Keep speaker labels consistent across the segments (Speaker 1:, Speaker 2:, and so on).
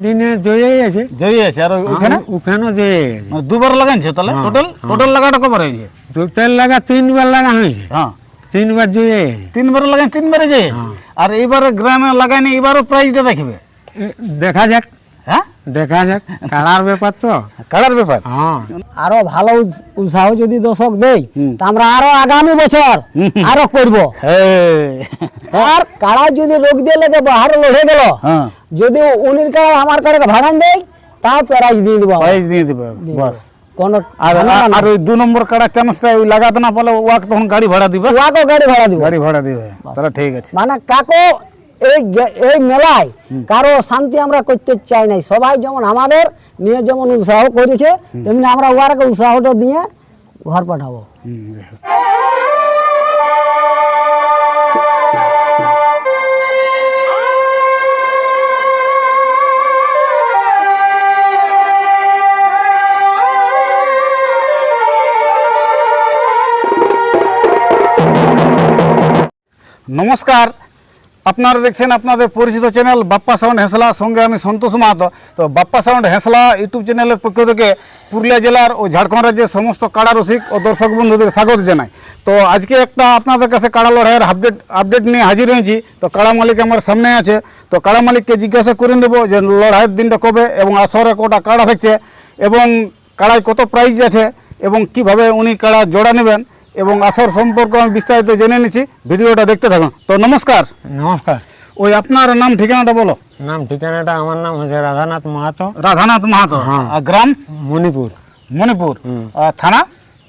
Speaker 1: দিনে জয়ে আছে
Speaker 2: জয়ে আছে আর ওইখানে
Speaker 1: ওখানে? জয়ে আছে
Speaker 2: মানে দুবার লাগাইছে তাহলে? টোটাল টোটাল লাগাটা কবার হয়েছে?
Speaker 1: টোটাল লাগা তিনবার লাগা হয়েছে।
Speaker 2: হ্যাঁ।
Speaker 1: তিনবার জয়ে
Speaker 2: তিনবার লাগাই তিনবারে যে আর এবারে গ্রামে লাগাইনি এবারও প্রাইজটা দেখবে?
Speaker 1: দেখা যাক।
Speaker 2: হ্যাঁ?
Speaker 1: দেখা যাক কালার ব্যাপার তো।
Speaker 2: কালার ব্যাপার?
Speaker 1: হ্যাঁ।
Speaker 3: আরও ভালো উৎসাহ যদি দর্শক দেয় তা আমরা আরও আগামী বছর আরও করব। আর কাড়া যদি রোগ দিয়ে লেগে বাহার লড়ে গেল
Speaker 2: হ্যাঁ।
Speaker 3: যদি উনির কাড়া আমার কাড়াকে ভাগান দেয় তাও প্রাইজ দিয়ে দিব
Speaker 2: প্রাইজ দিয়ে দিবে বাস।
Speaker 3: কোন
Speaker 2: আর ওই দু নম্বর কাড়া চান্সটা ওই লাগাতে না পারলে ওয়াক তখন গাড়ি ভাড়া দিবে।
Speaker 3: ওয়াকে গাড়ি ভাড়া দিব।
Speaker 2: গাড়ি ভাড়া দিবে। তাহলে ঠিক আছে।
Speaker 3: মানে কাকো এই এই মেলায় কারও শান্তি আমরা করতে চাই নাই। সবাই যেমন আমাদের নিয়ে যেমন উৎসাহ করেছে তেমনি আমরা ওয়ারকে উৎসাহটা দিয়ে ঘর পাঠাবো।
Speaker 2: নমস্কার। আপনারা দেখছেন আপনাদের পরিচিত চ্যানেল বাপ্পা সাউন্ড হেঁসলা। সঙ্গে আমি সন্তোষ মাহাতো। তো বাপ্পা সাউন্ড হেঁসলা ইউটিউব চ্যানেলের পক্ষ থেকে পুরুলিয়া জেলার ও ঝাড়খণ্ড রাজ্যের সমস্ত কাড়া রসিক ও দর্শক বন্ধুদের স্বাগত জানাই। তো আজকে একটা আপনাদের কাছে কাড়া লড়াইয়ের আপডেট আপডেট নিয়ে হাজির হয়েছি। তো কাড়া মালিক আমার সামনে আছে। তো কাড়া মালিককে জিজ্ঞাসা করে নেব যে লড়াইয়ের দিনটা কবে এবং আসরে কটা কাড়া থাকছে এবং কাড়ায় কত প্রাইজ আছে এবং কীভাবে উনি কাড়া জোড়া নেবেন। এবং আসর সম্পর্কে আমি বিস্তারিত জেনে নিচ্ছি। ভিডিওটা দেখতে থাকুন। তো নমস্কার।
Speaker 1: নমস্কার।
Speaker 2: ওই আপনার নাম ঠিকানাটা বলো।
Speaker 1: নাম ঠিকানাটা আমার নাম হচ্ছে রাধানাথ মাহাতো।
Speaker 2: রাধানাথ মাহাতো।
Speaker 1: হ্যাঁ।
Speaker 2: আর গ্রাম?
Speaker 1: মণিপুর।
Speaker 2: মণিপুর। আর থানা?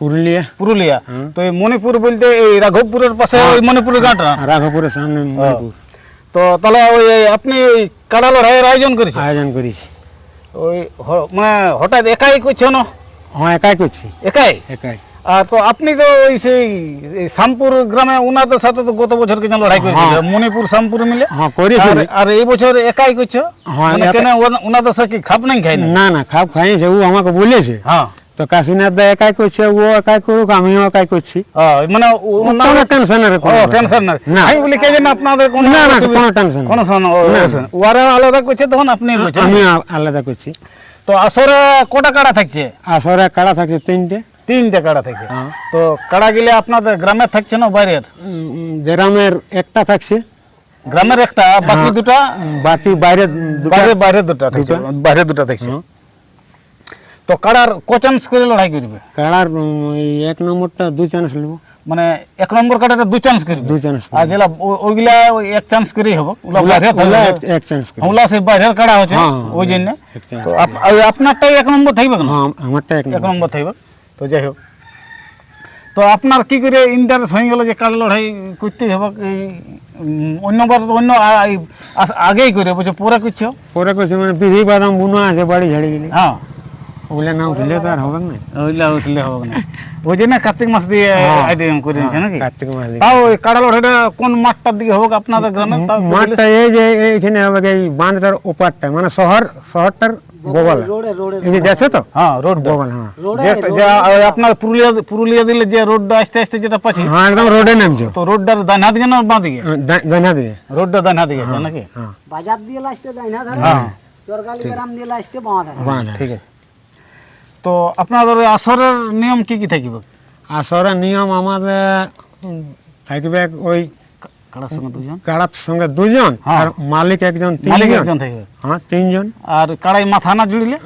Speaker 1: পুরুলিয়া।
Speaker 2: পুরুলিয়া।
Speaker 1: হ্যাঁ।
Speaker 2: তো এই মণিপুর বলতে এই রাঘবপুরের পাশে ওই মণিপুরের গাঁটা
Speaker 1: রাঘপুরের সামনে মণিপুর।
Speaker 2: তো তাহলে ওই আপনি ওই কাড়া লড়াইয়ের আয়োজন করেছেন?
Speaker 1: আয়োজন করিস
Speaker 2: ওই মানে হঠাৎ একাই করছেন
Speaker 1: হ্যাঁ একাই করছি।
Speaker 2: একাই?
Speaker 1: একাই।
Speaker 2: তো আপনি তো ওই সেই এই শ্যামপুর গ্রামে উনাদের সাথে তো গত বছর কিছু লড়াই করেছিল মণিপুর শ্যামপুর মিলে।
Speaker 1: হ্যাঁ করেছি
Speaker 2: আর- এই বছর একাই করছ?
Speaker 1: হ্যাঁ,
Speaker 2: মানে কেন ওনাদের সাথে কি খাপ নাই খাই না
Speaker 1: না খাপ খাইছে ও আমাকে বলেছে।
Speaker 2: হ্যাঁ।
Speaker 1: তো কাশীনাথ দা একাই করছে ও একাই করুক আমিও একাই করছি।
Speaker 2: হ্যাঁ, মানে
Speaker 1: কোনো টেনশনের
Speaker 2: টেনশন না। আমি বলি কে জানে আপনাদের কোনো
Speaker 1: না, না, কোনো নেই।
Speaker 2: কোনো ওরা আলাদা করছে তখন আপনি করছেন
Speaker 1: আমি আলাদা করছি।
Speaker 2: তো আসরে কটা কাড়া থাকছে?
Speaker 1: আসরে কাড়া থাকছে তিনটে।
Speaker 2: তিনটে কাড়া থাকছে।
Speaker 1: হ্যাঁ।
Speaker 2: তো কাড়া গেলে আপনাদের গ্রামে থাকছে না বাইরের?
Speaker 1: গ্রামের একটা থাকছে।
Speaker 2: গ্রামের একটা বাকি দুটা?
Speaker 1: উম, বাকি বাইরে
Speaker 2: বাইরে বাইরে দুটা থাকছে বাইরে দুটা থাকছে।
Speaker 1: হ্যাঁ।
Speaker 2: তো কাড়ার কচান্স করে লড়াই করবে?
Speaker 1: কাড়ার এক নম্বরটা দু চান্স নেব।
Speaker 2: মানে এক নম্বর কাটাটা দু চান্স করবে?
Speaker 1: দু চান্স
Speaker 2: আর যেগুলা ওইগুলা ওই এক চান্স করেই হবে। বাইরে
Speaker 1: এক- চান্স
Speaker 2: ওগুলা সেই বাইরের কাড়া হচ্ছে
Speaker 1: হ্যাঁ, হ্যাঁ,
Speaker 2: ওই জন্য। তো আপনারটাই এক নম্বর থাকবে
Speaker 1: হ্যাঁ আমারটা এক নম্বর
Speaker 2: থাকবে। তো যাই হোক। তো আপনার কি করে ইন্টারেস্ট হয়ে গেল যে কাল লড়াই করতেই হবে? এই অন্যবার অন্য আগেই করে বলছে পরে করছ?
Speaker 1: পরে করছে মানে বিধি বাদাম বুনো আছে বাড়ি ঝাড়ি গেলে
Speaker 2: হ্যাঁ।
Speaker 1: ওগুলা না উঠলে তো আর হবে না।
Speaker 2: ওইগুলা উঠলে হবে না। ওই জন্য কার্তিক মাস দিয়ে আইডিএম করে নিচ্ছে নাকি?
Speaker 1: কার্তিক মাস দিয়ে।
Speaker 2: তাও ওই কাড়া লড়াইটা কোন মাঠটার দিকে হবে আপনাদের গ্রামে
Speaker 1: মাঠটা এই যে এইখানে হবে এই বাঁধটার ওপারটা মানে শহর শহরটার বগল
Speaker 3: রোডে রোডে
Speaker 1: এই যে যাচ্ছে তো?
Speaker 2: হ্যাঁ রোড
Speaker 1: বগল হ্যাঁ।
Speaker 2: যে- আপনার পুরুলিয়া পুরুলিয়া দিলে যে রোডটা আস্তে আস্তে যেটা পাচ্ছি
Speaker 1: হ্যাঁ একদম রোডে নামছো।
Speaker 2: তো রোডটার ডানা দিকে না বাঁ দিকে?
Speaker 1: জানা দিয়ে
Speaker 2: রোডটা ডানা দিকে আছে নাকি?
Speaker 1: হ্যাঁ।
Speaker 3: বাজার দিয়ে লাসতে দেয় না? ধরে
Speaker 2: হ্যাঁ
Speaker 3: চরগালি গ্রাম দিয়ে লাসতে বাঁধা ধরে
Speaker 2: ঠিক আছে। তো আপনাদের ওই আসরের নিয়ম কি কি থাকিবে?
Speaker 1: আসরে নিয়ম আমাদের থাকবে ওই
Speaker 2: কাড়ার সঙ্গে দুজন
Speaker 1: কাড়ার সঙ্গে দুজন
Speaker 2: হ্যাঁ।
Speaker 1: আর মালিক একজন
Speaker 2: মালিক একজন থাকবে।
Speaker 1: হ্যাঁ তিনজন।
Speaker 2: আর কাড়াই মাথা না জুড়িলে?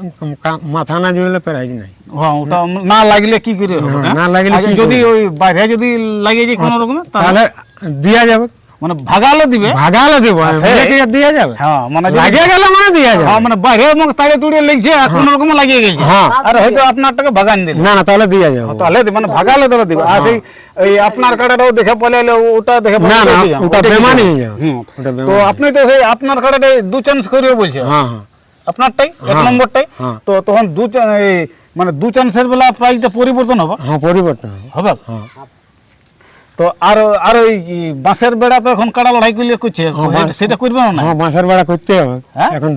Speaker 1: মাথা না জুড়লে প্রাইজ নাই।
Speaker 2: হ্যাঁ ওটা না লাগলে কি করে
Speaker 1: না,
Speaker 2: হ্যাঁ?
Speaker 1: লাগলে
Speaker 2: যদি ওই বাইরে যদি লাগিয়ে যে কোনো রকমে তাহলে
Speaker 1: তাহলে দিয়া যাবে।
Speaker 2: মানে ভাগালে দিবে।
Speaker 1: ভাগালে দিব দিয়া যাবে।
Speaker 2: হ্যাঁ মানে
Speaker 1: লাগিয়ে গেলে মানে দিয়া যাবে।
Speaker 2: হ্যাঁ মানে বাইরে মুখ তাড়ে তুড়িয়ে লেগছে কোনো রকমে লাগিয়ে গেছে।
Speaker 1: হ্যাঁ।
Speaker 2: আর হয়তো আপনারটাকে ভাগান দিল
Speaker 1: না না তাহলে দিয়া যাবে।
Speaker 2: তাহলে মানে ভাগালে তাহলে দিবে। আর সেই এই আপনার কাটাটাও দেখে পলে ওটা দেখে
Speaker 1: না, না, ওটা বেমানি হয়ে যাবে।
Speaker 2: হুম। তো আপনি তো সেই আপনার কাটাটাই দু চান্স করিও বলছে
Speaker 1: হ্যাঁ হ্যাঁ।
Speaker 2: আপনারটাই এক
Speaker 1: হ্যাঁ,
Speaker 2: নম্বরটাই।
Speaker 1: হ্যাঁ।
Speaker 2: তো তখন দু মানে দু চান্সের বেলা প্রাইসটা পরিবর্তন হবে।
Speaker 1: হ্যাঁ পরিবর্তন। হবে? হ্যাঁ।
Speaker 2: তো আর আর ওই বাঁশের বেড়া তো এখন কাড়া লড়াই করলে করছে?
Speaker 1: বাঁশ-
Speaker 2: সেটা করবে না?
Speaker 1: হ্যাঁ বাঁশের বেড়া করতে হবে।
Speaker 2: হ্যাঁ?
Speaker 1: এখন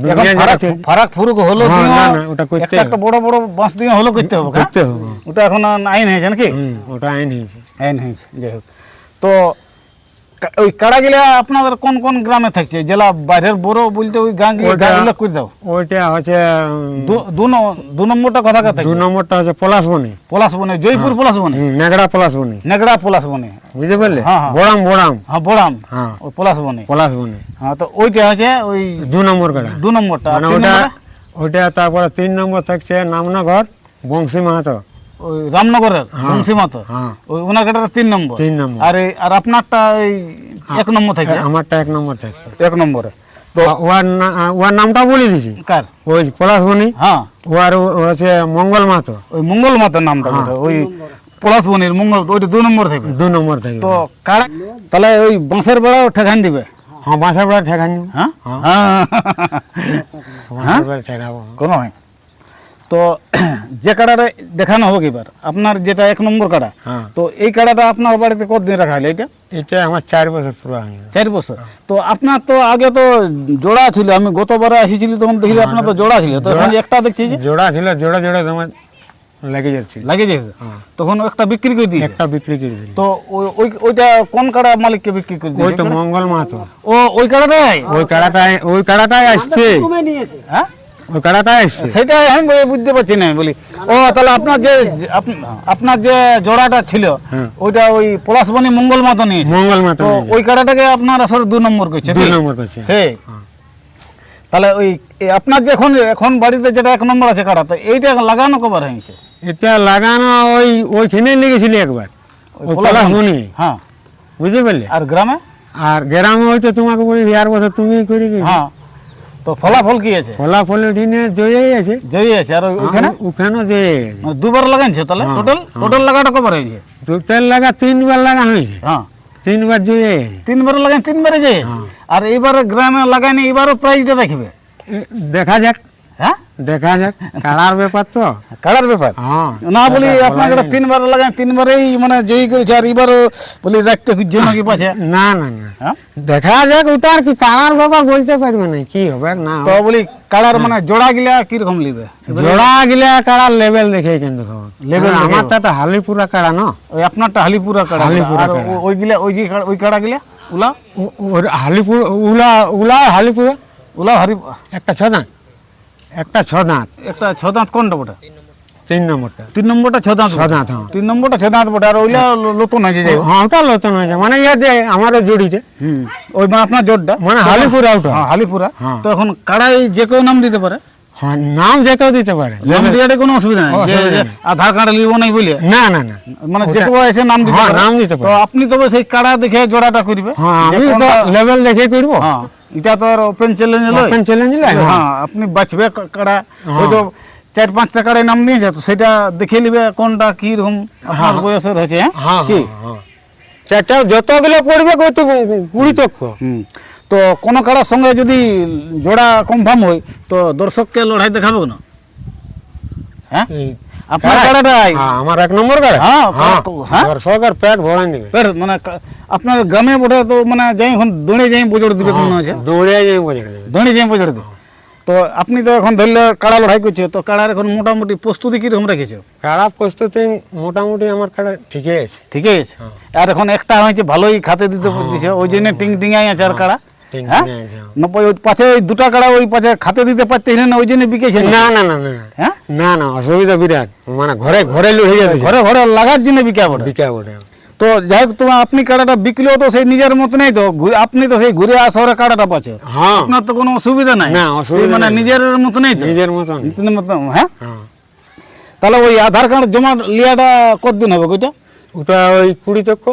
Speaker 2: ফারাক ফুরুক হলো
Speaker 1: হ্যাঁ, না, না, ওটা করতে
Speaker 2: একটা বড় বড় বাঁশ দিয়ে হলো করতে হবে হ্যাঁ?
Speaker 1: করতে হবে।
Speaker 2: ওটা এখন আইন হয়েছে নাকি?
Speaker 1: ওটা আইন হয়েছে।
Speaker 2: আইন হয়েছে যাই হোক। তো ওই কাড়াগুলা আপনাদের কোন কোন গ্রামে থাকছে? জেলা বাইরের বড় বলতে ওই গাঁ
Speaker 1: ওইটা-
Speaker 2: করে দাও?
Speaker 1: ওইটা হচ্ছে
Speaker 2: দু- দু নম্বরটা কথা কথা
Speaker 1: দু নম্বরটা হচ্ছে পলাশবনি।
Speaker 2: পলাশ বনে জয়পুর পলাশ বনে
Speaker 1: হুম, নেগড়া পলাশবনি।
Speaker 2: নেগড়া পলাশ বনে
Speaker 1: বুঝতে পারলে?
Speaker 2: হ্যাঁ, হ্যাঁ।
Speaker 1: বড়াম বড়াম।
Speaker 2: হ্যাঁ বড়াম।
Speaker 1: হ্যাঁ।
Speaker 2: ওই পলাশ বনে
Speaker 1: পলাশবনি।
Speaker 2: হ্যাঁ তো ওইটা আছে ওই
Speaker 1: দু নম্বর কাড়া
Speaker 2: দু নম্বরটা।
Speaker 1: মানে ওটা ওইটা তারপরে তিন নম্বর থাকছে নামনগর বংশী মাহাতো।
Speaker 2: ওই রামনগরের
Speaker 1: হ্যাঁ,
Speaker 2: বংশীমাতো
Speaker 1: হ্যাঁ।
Speaker 2: ওই ওনার কাটাটা তিন নম্বর।
Speaker 1: তিন নম্বর।
Speaker 2: আর আর আপনারটা এই এক নম্বর থাকে?
Speaker 1: আমারটা এক নম্বর থাকছে
Speaker 2: এক নম্বরে। তো
Speaker 1: ওর ওর নামটা বলে দিছি।
Speaker 2: কার?
Speaker 1: ওই পলাশবনি।
Speaker 2: হ্যাঁ।
Speaker 1: ওর হচ্ছে মঙ্গল মাহাতো
Speaker 2: ওই মঙ্গল মাতার নামটা
Speaker 1: হ্যাঁ।
Speaker 2: ওই পলাশ বনির মঙ্গল ওইটা দু নম্বর থাকবে
Speaker 1: দু নম্বর থাকবে
Speaker 2: তো কারা? তাহলে ওই বাঁশের বেড়াও ঠেকান দিবে।
Speaker 1: হ্যাঁ বাসার বেড়া ঠেকান
Speaker 2: হ্যাঁ?
Speaker 1: হ্যাঁ।
Speaker 2: হ্যাঁ।
Speaker 1: ঠেকাবো।
Speaker 2: কোনো হয় তো যে কাড়াটা দেখানো হবে এবার আপনার যেটা এক নম্বর কাড়া
Speaker 1: হ্যাঁ।
Speaker 2: তো এই কাড়াটা আপনার বাড়িতে কতদিন রাখা হলো এটা?
Speaker 1: এটা আমার চার বছর পুরো
Speaker 2: চার বছর। তো আপনার তো আগে তো জোড়া ছিল আমি গতবারে এসেছিলি তখন দেখলি আপনার তো জোড়া ছিল তো এখন একটা দেখছি যে
Speaker 1: জোড়া ছিল জোড়া জোড়া তোমার লেগে যাচ্ছিল
Speaker 2: লাগে যেত
Speaker 1: হ্যাঁ।
Speaker 2: তখন একটা বিক্রি করে দিয়েছে।
Speaker 1: একটা বিক্রি করে দিল
Speaker 2: তো ওই ওই- ওইটা কোন কাড়া মালিককে বিক্রি করে
Speaker 1: ওই তো মঙ্গল মাহাতো।
Speaker 2: ও ওই কাড়াটাই?
Speaker 1: ওই কাড়াটাই ওই কাড়াটাই আসছে।
Speaker 3: কমে নিয়েছে।
Speaker 2: হ্যাঁ?
Speaker 1: ওই কাড়াটাই আসছে
Speaker 2: সেটা আমি বুঝতে পারছি না বলি ও তাহলে আপনার যে আপনার যে জোড়াটা ছিল
Speaker 1: হ্যাঁ।
Speaker 2: ওইটা ওই পলাশবনি মঙ্গল মতো নিয়েছে।
Speaker 1: মঙ্গল মাহাতো
Speaker 2: ওই কাড়াটাকে আপনার আসলে দু নম্বর করছে ঠিক?
Speaker 1: নম্বর করছে।
Speaker 2: সে? তাহলে ওই আপনার যে এখন এখন বাড়িতে যেটা এক নম্বর আছে কাড়া তো এইটা লাগানো কবার হয়েছে?
Speaker 1: এটা লাগানো ওই ওইখানে লেগেছিল একবার ওই পলাশমণি
Speaker 2: হ্যাঁ।
Speaker 1: বুঝতে পারলে?
Speaker 2: আর গ্রামে?
Speaker 1: আর গ্রামে হয়তো তোমাকে বলি আর বছর তুমি করে
Speaker 2: হ্যাঁ। তো ফলাফল কি আছে?
Speaker 1: ফলাফল ওইখানে জয়ই আছে।
Speaker 2: জয়ী আছে আর ওখানে
Speaker 1: ওখানে জয়ই আছে।
Speaker 2: মানে দুবার লাগাইছে তাহলে? টোটাল টোটাল লাগাটা কবার হয়েছে?
Speaker 1: টোটাল লাগা তিনবার লাগা হয়েছে।
Speaker 2: হ্যাঁ।
Speaker 1: তিনবার জয়ই
Speaker 2: তিনবার লাগাই তিনবারে
Speaker 1: হ্যাঁ।
Speaker 2: আর এবারে গ্রামে লাগাইনি এবারও প্রাইজটা
Speaker 1: দেখবে। দেখা যাক।
Speaker 2: হ্যাঁ
Speaker 1: দেখা যাক কালার ব্যাপার তো।
Speaker 2: কাড়ার ব্যাপার?
Speaker 1: হ্যাঁ
Speaker 2: না বলি
Speaker 1: বলাই
Speaker 2: তিনবার লাগাই তিনবারেই মানে জয়ী করেছে আর এবারও বলি রাখতে জন্য কি পাচ্ছে
Speaker 1: না না না।
Speaker 2: হ্যাঁ?
Speaker 1: দেখা যাক ওটা আর কি কালার ব্যাপার বলতে পারবে না কি হবে না
Speaker 2: তো বলি কাড়ার মানে জোড়া গিলা কীরকম লিবে?
Speaker 1: জোড়া গিলা কাড়ার লেভেল দেখে
Speaker 2: Level দেখে
Speaker 1: আমার তো একটা হালিপুরা কাড়া না?
Speaker 2: ওই আপনারটা হালিপুরা কাড়া
Speaker 1: হালিপুরা
Speaker 2: ওই গিলা ওই যে ওই কাড়া গিলা? উলা?
Speaker 1: হালিপুর উলা উলা হালিপুরা?
Speaker 2: উলা হারি
Speaker 1: একটা ছদাঁত একটা ছদাঁত।
Speaker 2: একটা ছদাঁত কোনটা বটে
Speaker 1: তিন নম্বরটা।
Speaker 2: তিন নম্বরটা ছদাঁত বটে।
Speaker 1: ছদাঁত হ্যাঁ।
Speaker 2: তিন নম্বরটা ছদাঁত বটে আর ওইলা ল- নতুন হয়েছে যাই
Speaker 1: হ্যাঁ ওটা হয়েছে। মানে ইয়ে যে আমারও জড়িতে
Speaker 2: হুম। ওই মানে আপনার জোরটা।
Speaker 1: মানে হালিপুরা ওটা।
Speaker 2: হ্যাঁ হালিপুরা।
Speaker 1: হ্যাঁ।
Speaker 2: তো এখন কাড়াই যে কেউ নাম দিতে পারে?
Speaker 1: হ্যাঁ নাম যে কেউ দিতে পারে।
Speaker 2: নাম কোনো অসুবিধা নেই। যে। আধার কার্ড লিব নাই বলে
Speaker 1: না না না।
Speaker 2: মানে যে কেউ এসে নাম দিতে
Speaker 1: হ্যাঁ,
Speaker 2: পারে।
Speaker 1: নাম দিতে
Speaker 2: তো আপনি তবে সেই কাড়া দেখে জোড়াটা করবে।
Speaker 1: হ্যাঁ আমি তো লেভেল দেখে করব।
Speaker 2: হ্যাঁ। এটা তো আর ওপেন চ্যালেঞ্জ নয়
Speaker 1: ওপেন চ্যালেঞ্জ নয়, হ্যাঁ।
Speaker 2: হ্যাঁ আপনি বাঁচবে কাড়া ওই তো চার পাঁচটা কাড়ায় নাম নিয়েছে তো সেটা দেখে নিবে কোনটা কি রকম আপনার বয়সের হয়েছে হ্যাঁ?
Speaker 1: হ্যাঁ
Speaker 2: কি?
Speaker 1: হ্যাঁ, হ্যাঁ। চারটা যতগুলো পড়বে কত কুড়ি তক্ষ
Speaker 2: হুম। তো কোন কাড়ার সঙ্গে যদি জোড়া কনফার্ম হয় তো দর্শককে লড়াই দেখাবে না হ্যাঁ? আপনার কাড়াটাই
Speaker 1: হ্যাঁ, আমার এক নম্বর কাড়া
Speaker 2: হ্যাঁ,
Speaker 1: হ্যাঁ
Speaker 2: হ্যাঁ।
Speaker 1: দর্শক আর পেট ভরান দিবে
Speaker 2: পেট মানে আপনার গ্রামে বোধ তো মানে যাই এখন দৌড়ে যাই বোজড় দিবে মনে হচ্ছে
Speaker 1: দৌড়ে যাই বোঝা দেবে
Speaker 2: দৌড়ে যাই বোজড় দিবে তো আপনি তো এখন ধরলে কাড়া লড়াই করছে তো কাড়ার এখন মোটামুটি প্রস্তুতি কীরকম রেখেছো?
Speaker 1: কাড়া প্রস্তুতি মোটামুটি আমার কাড়া ঠিকই আছে।
Speaker 2: ঠিক আছে? আর এখন একটা হয়েছে ভালোই খাতে দিতে দিছে ওই জন্য টিং টিঙাই আছে আর কাড়া। হ্যাঁ?
Speaker 1: হ্যাঁ।
Speaker 2: না ওই পাশে ওই দুটা কাড়া ওই পাশে খাতে দিতে না ওই জন্য বিকেছে না
Speaker 1: না না না
Speaker 2: হ্যাঁ?
Speaker 1: না না অসুবিধা বিরাট। মানে ঘরে ঘরে লুহে যাবে।
Speaker 2: ঘরে ঘরে লাগার জন্য বিকা
Speaker 1: বটে
Speaker 2: তো যাই হোক তোমার আপনি কাড়াটা বিকলেও তো সেই নিজের মতো নেই তো আপনি তো সেই ঘুরে আসরে কাড়াটা পাচ্ছে
Speaker 1: হ্যাঁ।
Speaker 2: আপনার তো কোনো অসুবিধা নাই।
Speaker 1: না,
Speaker 2: মানে নিজের মতো নেই তো?
Speaker 1: নিজের মতন
Speaker 2: নিজের হ্যাঁ?
Speaker 1: হ্যাঁ।
Speaker 2: তাহলে ওই আধার কার্ড জমা লিয়াটা কতদিন হবে ওইটা
Speaker 1: ওটা ওই কুড়ি তক্ষ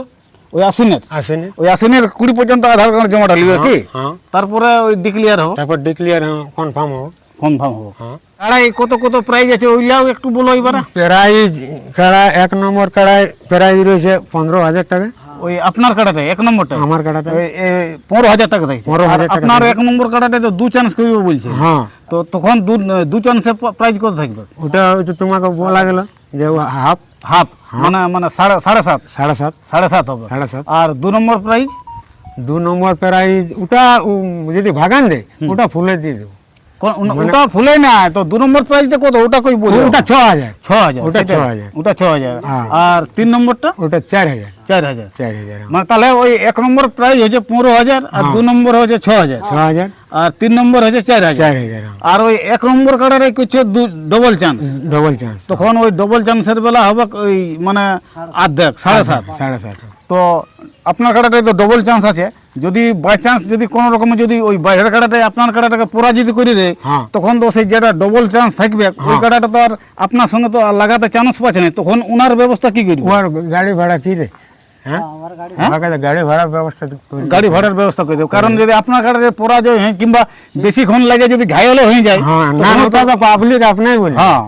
Speaker 2: ওই আশ্বিনের?
Speaker 1: আসেনি
Speaker 2: ওই আশ্বিনের কুড়ি পর্যন্ত আধার কার্ড জমাটা লিবে কি?
Speaker 1: হ্যাঁ।
Speaker 2: তারপরে ওই ডিক্লিয়ার হব।
Speaker 1: তারপর ডিক্লিয়ার কনফার্ম হব।
Speaker 2: কনফার্ম হব।
Speaker 1: হ্যাঁ।
Speaker 2: কাড়াই কত কত প্রাইজ আছে ওইলাও একটু বলো এবারে।
Speaker 1: প্রাইজ কাড়া এক নম্বর কাড়ায় প্রাইজ রয়েছে পনেরো হাজার টাকা।
Speaker 2: ওই আপনার কাড়াটাই এক নম্বরটা
Speaker 1: আমার
Speaker 2: এ, পনেরো হাজার টাকা দেখছে
Speaker 1: 15,000
Speaker 2: আর
Speaker 1: টাকা
Speaker 2: আপনার এক নম্বর কাড়াটা তো দু চান্স করবে বলছে।
Speaker 1: হ্যাঁ।
Speaker 2: তো তখন দু দু চান্সে প্রাইজ কত থাকবে?
Speaker 1: ওটা তোমাকে বলা গেল। হাফ?
Speaker 2: হাফ। মানে মানে সাড়ে সাড়ে সাত।
Speaker 1: সাড়ে সাত?
Speaker 2: সাড়ে সাত হবে।
Speaker 1: সাড়ে সাত।
Speaker 2: আর দু নম্বর প্রাইজ
Speaker 1: দু নম্বর প্রাইজ ওটা যদি ভাগান দেয় ওটা ফুলে দিয়ে দেবো।
Speaker 2: ওটা- ওটা ফুলে না তো দু নম্বর প্রাইজটা কত? ওটা কই বলি
Speaker 1: ওটা ছ হাজার।
Speaker 2: ছ হাজার
Speaker 1: ওটা
Speaker 2: সেটাই।
Speaker 1: 6,000
Speaker 2: ওটা ছ হাজার।
Speaker 1: হ্যাঁ।
Speaker 2: আর তিন নম্বরটা?
Speaker 1: ওটা চার হাজার।
Speaker 2: চার হাজার।
Speaker 1: চার হাজার
Speaker 2: মানে তাহলে ওই এক নম্বর প্রাইজ হচ্ছে পনেরো হাজার আর দু নম্বর হচ্ছে ছ হাজার।
Speaker 1: ছ হাজার।
Speaker 2: আর তিন নম্বর হচ্ছে চার হাজার।
Speaker 1: চার হাজার
Speaker 2: আর ওই এক নম্বর কাটারে কিছু ডবল চান্স
Speaker 1: ডবল চান্স
Speaker 2: তখন ওই ডবল চান্সের বেলা হবে ওই মানে অর্ধেক সাড়ে সাত।
Speaker 1: সাড়ে সাত।
Speaker 2: তো আপনার কাটাটায় তো ডবল চান্স আছে। যদি বাই চান্স যদি কোনো রকমে যদি ওই বাইরের কাটাটায় আপনার কাটাটাকে পরাজিত করে দেয়
Speaker 1: হ্যাঁ।
Speaker 2: তখন তো সেই যেটা ডবল চান্স থাকবে ওই কাটাটা তো আর আপনার সঙ্গে তো আর লাগাতে চান্স পাচ্ছে না। তখন ওনার ব্যবস্থা কি করবে?
Speaker 1: ওর গাড়ি ভাড়া কি রে? হ্যাঁ? গাড়ি ভাড়ার ব্যবস্থা
Speaker 2: গাড়ি ভাড়ার ব্যবস্থা করে দেবে। কারণ যদি আপনার কাটাতে পরাজয় হয় কিংবা বেশিক্ষণ লাগে যদি ঘায়লও হয়ে যায়
Speaker 1: হ্যাঁ পাবলিক আপনাই বলি।
Speaker 2: হ্যাঁ।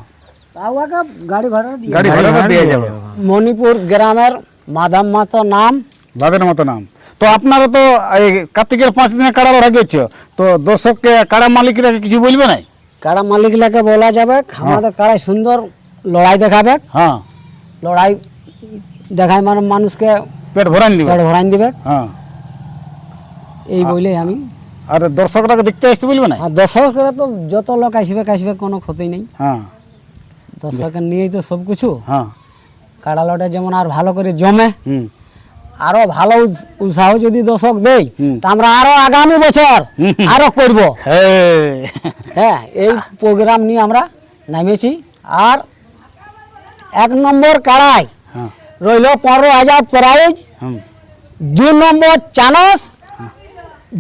Speaker 3: গাড়ি ভাড়া
Speaker 2: গাড়ি ভাড়া যাবে।
Speaker 3: মণিপুর গ্রামের মাদাম মাতো নাম।
Speaker 2: দাদের মতো নাম। তো আপনারা তো এই কার্তিকের পাঁচ দিনে কাড়া লড়াই করছ তো দর্শককে কাড়া মালিকরা কিছু বলবে না
Speaker 3: কাড়া মালিকলাকে বলা যাবে আমাদের কাড়াই সুন্দর লড়াই দেখাবে।
Speaker 2: হ্যাঁ।
Speaker 3: লড়াই দেখায় মানে মানুষকে
Speaker 2: পেট ভরান দিবে।
Speaker 3: পেট ভরাই দিবে।
Speaker 2: হ্যাঁ।
Speaker 3: এই বলে আমি।
Speaker 2: আর দর্শকরাকে দেখতে আসতে বলবে না
Speaker 3: আর দর্শকরা তো যত লোক আসবে আসবে কোনো ক্ষতি নেই।
Speaker 2: হ্যাঁ।
Speaker 3: দর্শকের নিয়েই তো সব কিছু
Speaker 2: হ্যাঁ।
Speaker 3: কাড়া লড়াই যেমন আর ভালো করে জমে
Speaker 2: হুম।
Speaker 3: আরও ভালো উৎস- উৎসাহ যদি দর্শক
Speaker 2: দেই
Speaker 3: তা আমরা আরও আগামী বছর। আরও করব।
Speaker 2: হ্যাঁ
Speaker 3: হ্যাঁ এই প্রোগ্রাম নিয়ে আমরা নামেছি আর এক নম্বর কাড়াই
Speaker 2: হ্যাঁ।
Speaker 3: রইল পনেরো হাজার প্রাইজ দু নম্বর চানস।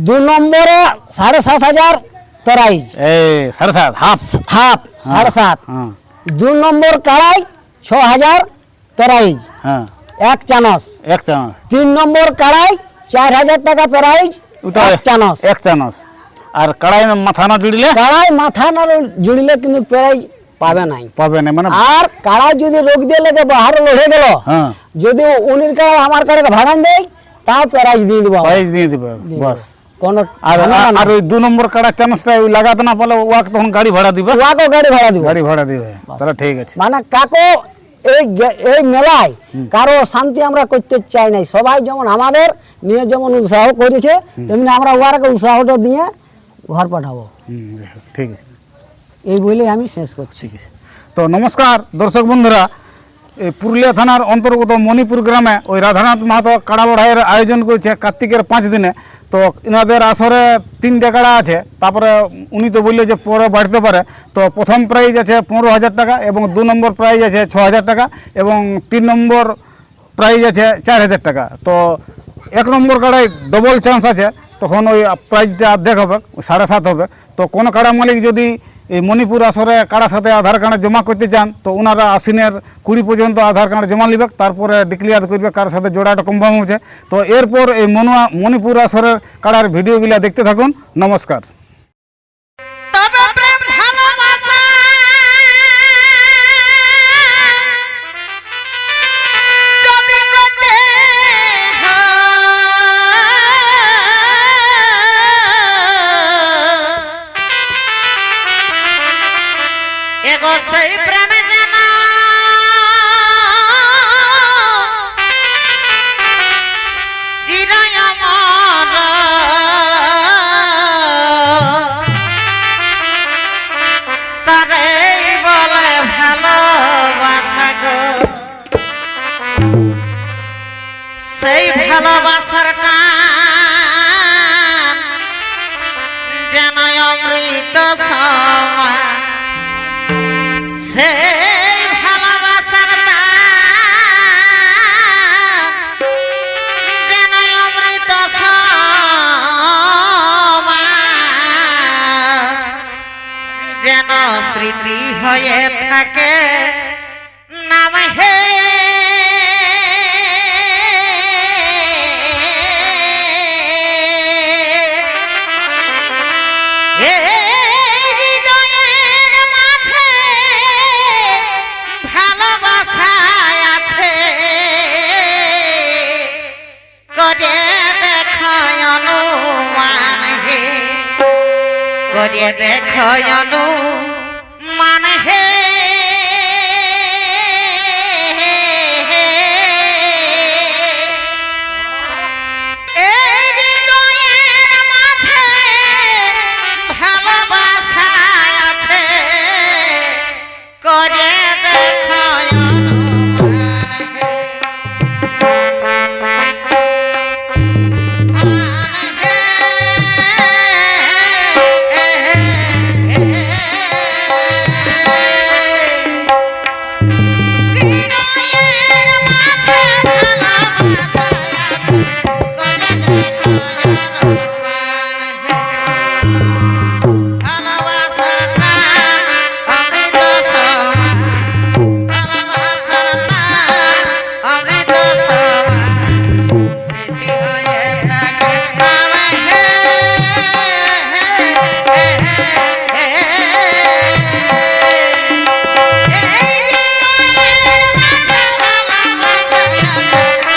Speaker 3: দু নম্বরে সাড়ে সাত হাজার প্রাইজ
Speaker 2: সাড়ে সাত হাফ।
Speaker 3: হাফ সাড়ে সাত।
Speaker 2: হ্যাঁ।
Speaker 3: দু নম্বর কাড়াই ছ হাজার প্রাইজ
Speaker 2: হ্যাঁ।
Speaker 3: এক চানস
Speaker 2: এক চামচ
Speaker 3: তিন নম্বর কাড়াই চার হাজার টাকা প্রাইজ
Speaker 2: ওটা
Speaker 3: এক চানস
Speaker 2: এক চামচ আর কড়াই মাথা না জুড়লে?
Speaker 3: কাড়াই মাথা না জুড়লে কিন্তু প্রাইজ পাবে নাই।
Speaker 2: পাবে না মানে
Speaker 3: আর কাড়াই যদি রোগ দিয়ে লেগে বাহারে লড়ে গেল
Speaker 2: হ্যাঁ।
Speaker 3: যদি উনির কাড়াই আমার কাড়াকে ভাগান দেয় তাও প্রাইজ দিয়ে দেবো।
Speaker 2: প্রাইজ দিয়ে দিবে বাস।
Speaker 3: কোনো
Speaker 2: আর আর ওই দু নম্বর কাড়া ওই লাগাতে না পারলে ওয়াকে তখন গাড়ি ভাড়া দিবে।
Speaker 3: গাড়ি ভাড়া দিব।
Speaker 2: গাড়ি ভাড়া দিবে। তাহলে ঠিক আছে।
Speaker 3: মানে কাকো এই এই মেলায় কারও শান্তি আমরা করতে চাই নাই। সবাই যেমন আমাদের নিয়ে যেমন উৎসাহ করেছে তেমনি আমরা ওয়ারকে উৎসাহটা দিয়ে ঘর পাঠাবো।
Speaker 2: ঠিক আছে।
Speaker 3: এই বলে আমি শেষ করছি।
Speaker 2: তো নমস্কার দর্শক বন্ধুরা। পুরুলিয়া থানার অন্তর্গত মণিপুর গ্রামে ওই রাধানাথ মাহাতো কাড়া লড়াইয়ের আয়োজন করেছে কার্তিকের পাঁচ দিনে। তো এনাদের আসরে তিনটে কাড়া আছে, তারপরে উনি তো বলল যে পরে বাড়তে পারে। তো প্রথম প্রাইজ আছে পনেরো হাজার টাকা এবং দু নম্বর প্রাইজ আছে ছ হাজার টাকা এবং তিন নম্বর প্রাইজ আছে চার হাজার টাকা। তো এক নম্বর কাড়ায় ডবল চান্স আছে, তখন ওই প্রাইজটা অর্ধেক হবে সাড়ে সাত হবে। তো কোনো কাড়া মালিক যদি এই মণিপুর আসরে কারা সাথে আধার কার্ড জমা করতে চান, তো ওনারা আশ্বিনের কুড়ি পর্যন্ত আধার কার্ড জমা নিবে, তারপরে ডিক্লিয়ার করবে কার সাথে জোড়াটা কনফার্ম হচ্ছে। তো এরপর এই মনুয়া মণিপুর আসরের কারার ভিডিওগুলো দেখতে থাকুন। নমস্কার।
Speaker 4: হয়, ખયાનું